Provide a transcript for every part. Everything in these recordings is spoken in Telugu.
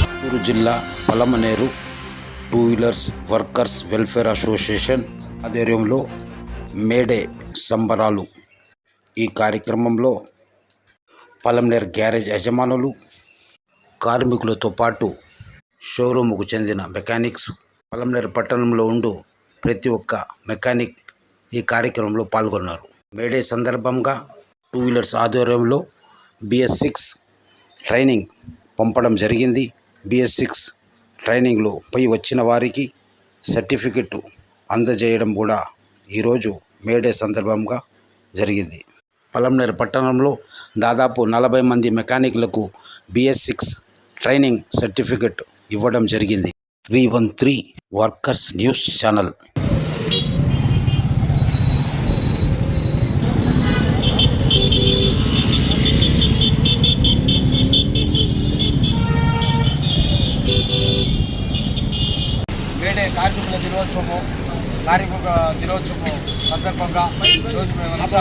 చిత్తూరు జిల్లా Palamaner two wheelers workers welfare association ఆధ్వర్యంలో మేడే సంబరాలు. ఈ కార్యక్రమంలో పలమనేర్ గ్యారేజ్ యజమానులు కార్మికులతో పాటు షోరూముకు చెందిన మెకానిక్స్ పలమనేర్ పట్టణంలో ఉండు ప్రతి ఒక్క మెకానిక్ ఈ కార్యక్రమంలో పాల్గొన్నారు. మేడే సందర్భంగా టూ వీలర్స్ ఆధ్వర్యంలో బిఎస్ సిక్స్ ట్రైనింగ్ పంపడం జరిగింది. బిఎస్ సిక్స్ ట్రైనింగ్లో పై వచ్చిన వారికి సర్టిఫికెట్ అందజేయడం కూడా ఈరోజు మేడే సందర్భంగా జరిగింది. పలంనేరు పట్టణంలో దాదాపు నలభై మంది మెకానిక్లకు బిఎస్ సిక్స్ ట్రైనింగ్ సర్టిఫికెట్ ఇవ్వడం జరిగింది. Three one three workers news channel May Day కార్మికుల దినోత్సవము కార్మిక దినోత్సవం సందర్భంగా ఈరోజు మేమంతా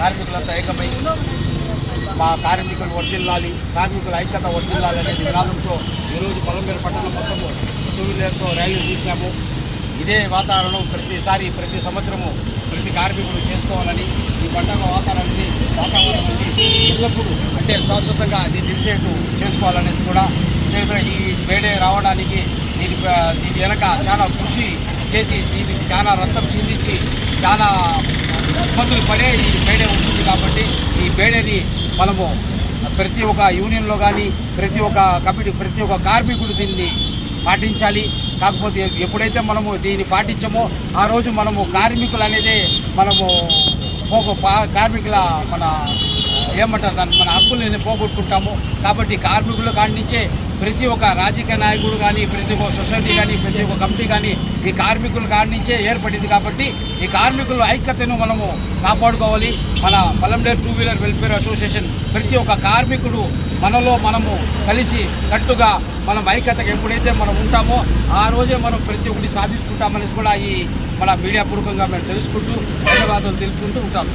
కార్మికులంతా ఏకమై మా కార్మికులు వర్దిల్లాలి కార్మికుల ఐక్యత వర్దిల్లాలి అనే నినాదంతో ఈరోజు పొలంపేరు పట్టణం మొత్తము టూ వీలర్తో ర్యాలీ తీశాము. ఇదే వాతావరణం ప్రతిసారి ప్రతి సంవత్సరము ప్రతి కార్మికులు చేసుకోవాలని ఈ పండుగ వాతావరణాన్ని వాతావరణాన్ని ఎల్లప్పుడూ అంటే శాశ్వతంగా అది తెలిసేట్టు చేసుకోవాలనేసి కూడా ఈ మేడే రావడానికి దీని దీని వెనక చాలా కృషి చేసి దీనికి చాలా రక్తం చిందించి చాలా ఇబ్బందులు పడే ఈ బేడే ఉంటుంది కాబట్టి ఈ బేడేని మనము ప్రతి ఒక్క యూనియన్లో కానీ ప్రతి ఒక్క కమిటీ ప్రతి ఒక్క కార్మికుడు దీన్ని పాటించాలి. కాకపోతే ఎప్పుడైతే మనము దీన్ని పాటించామో ఆ రోజు మనము కార్మికులు అనేది మనము పా- కార్మికుల మన ఏమంటారు దాన్ని? మన హక్కుల్ని పోగొట్టుకుంటాము. కాబట్టి కార్మికుల కాడి నుంచే ప్రతి ఒక్క రాజకీయ నాయకుడు కానీ ప్రతి ఒక్క సొసైటీ కానీ ప్రతి ఒక్క కమిటీ కానీ ఈ కార్మికుల కాడి నుంచే ఏర్పడింది కాబట్టి ఈ కార్మికుల ఐక్యతను మనము కాపాడుకోవాలి. మన Palamaner two wheeler welfare association ప్రతి ఒక్క కార్మికుడు మనలో మనము కలిసి కట్టుగా మనం ఐక్యతగా ఎప్పుడైతే మనం ఉంటామో ఆ రోజే మనం ప్రతి ఒక్కటి సాధించుకుంటామనేసి కూడా ఈ మన మీడియా పూర్వకంగా మేము తెలుసుకుంటూ ధన్యవాదాలు తెలుపుకుంటూ ఉంటాము